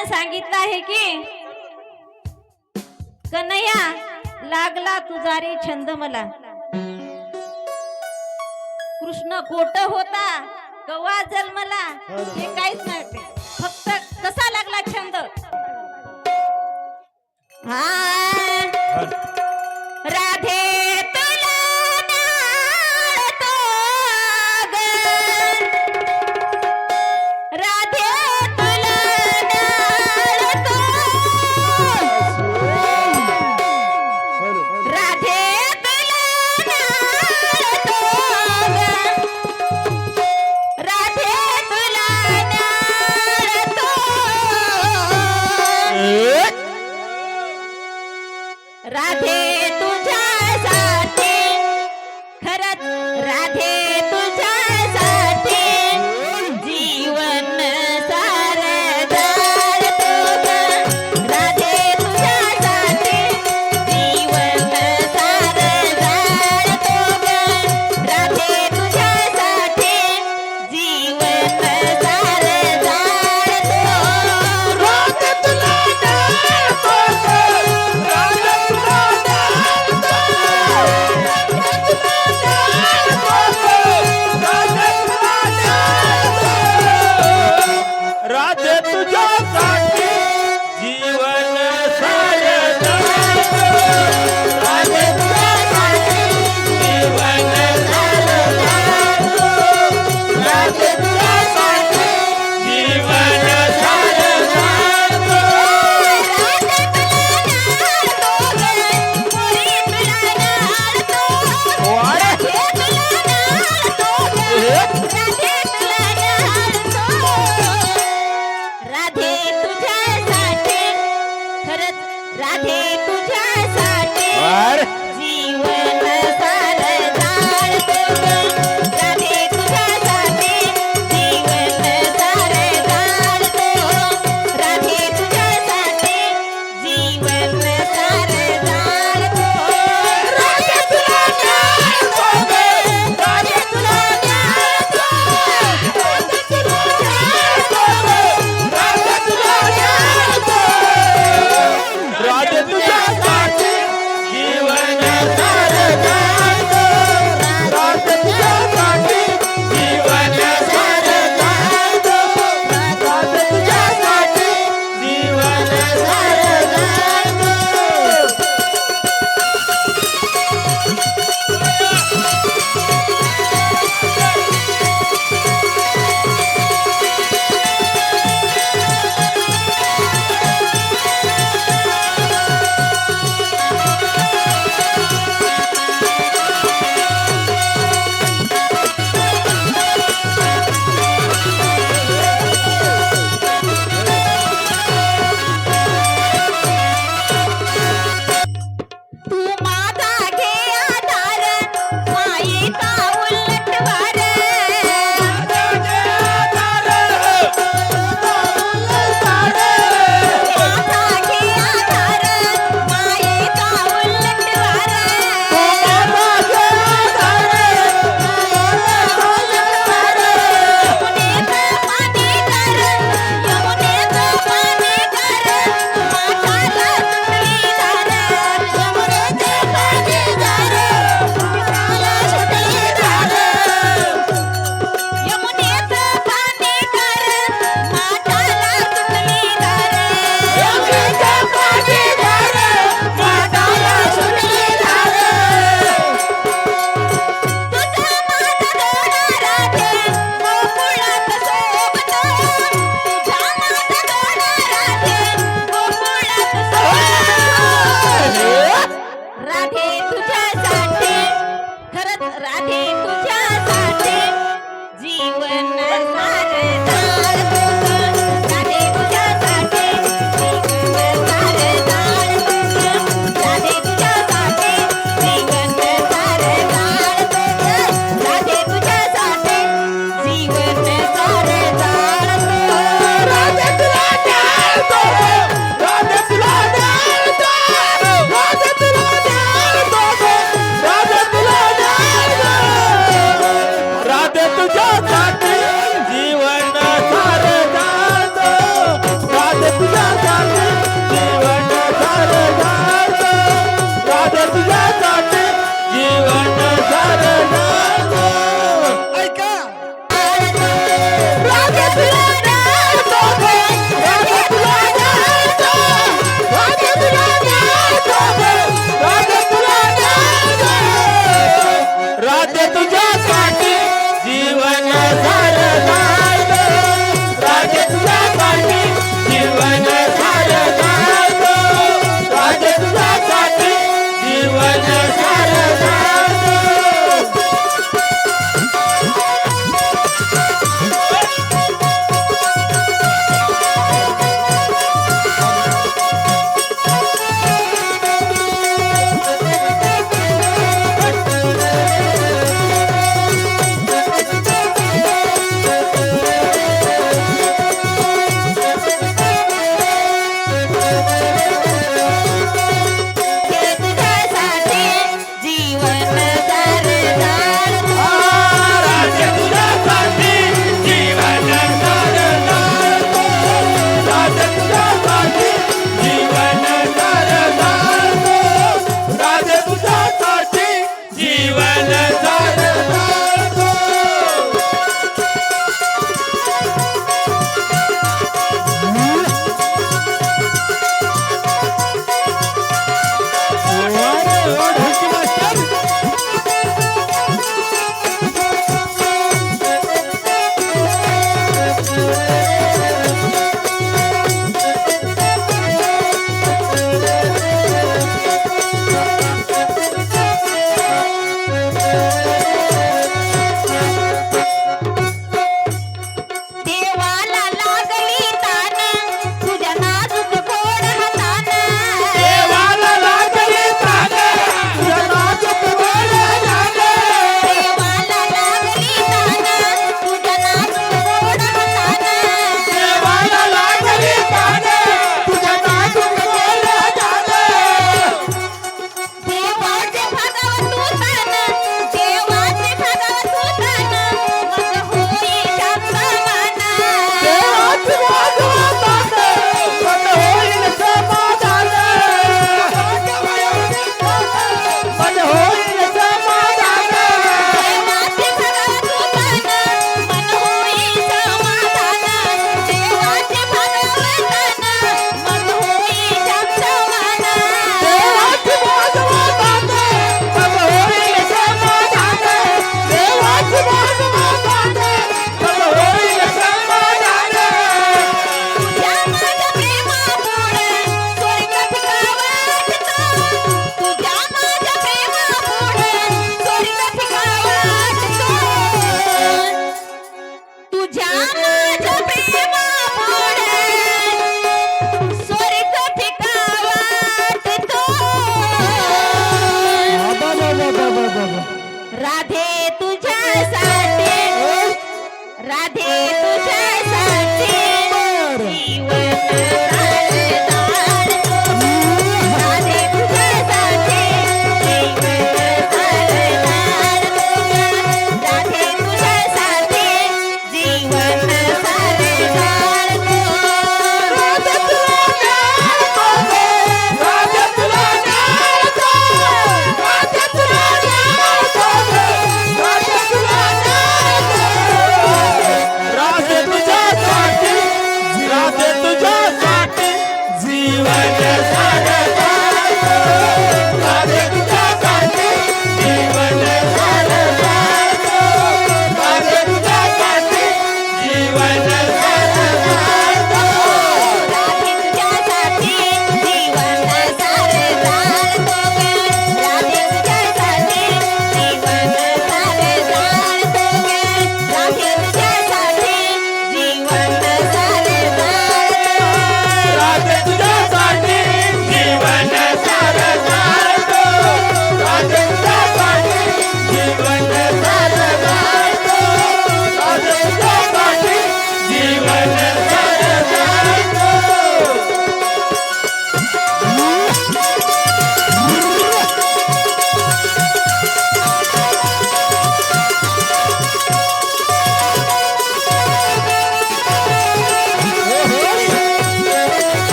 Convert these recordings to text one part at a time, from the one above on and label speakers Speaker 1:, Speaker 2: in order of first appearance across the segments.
Speaker 1: देवानं सांगितलं आहे की कन्हैया लागला तुझा रे छंद मला कृष्ण कोट होता गवा जन्मला हे काहीच नाही. फक्त कसा लागला छंद? हा.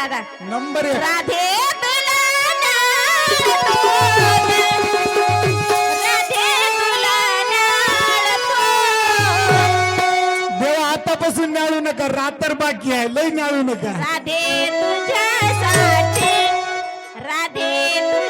Speaker 1: राधा
Speaker 2: नंबर एक.
Speaker 1: राधे तुला
Speaker 2: देवा आतापासून न्याळू नका. रात तर बाकी आहे. लय न्याळू नका.
Speaker 1: राधे तुझ्यासाठी राधे तुझ्या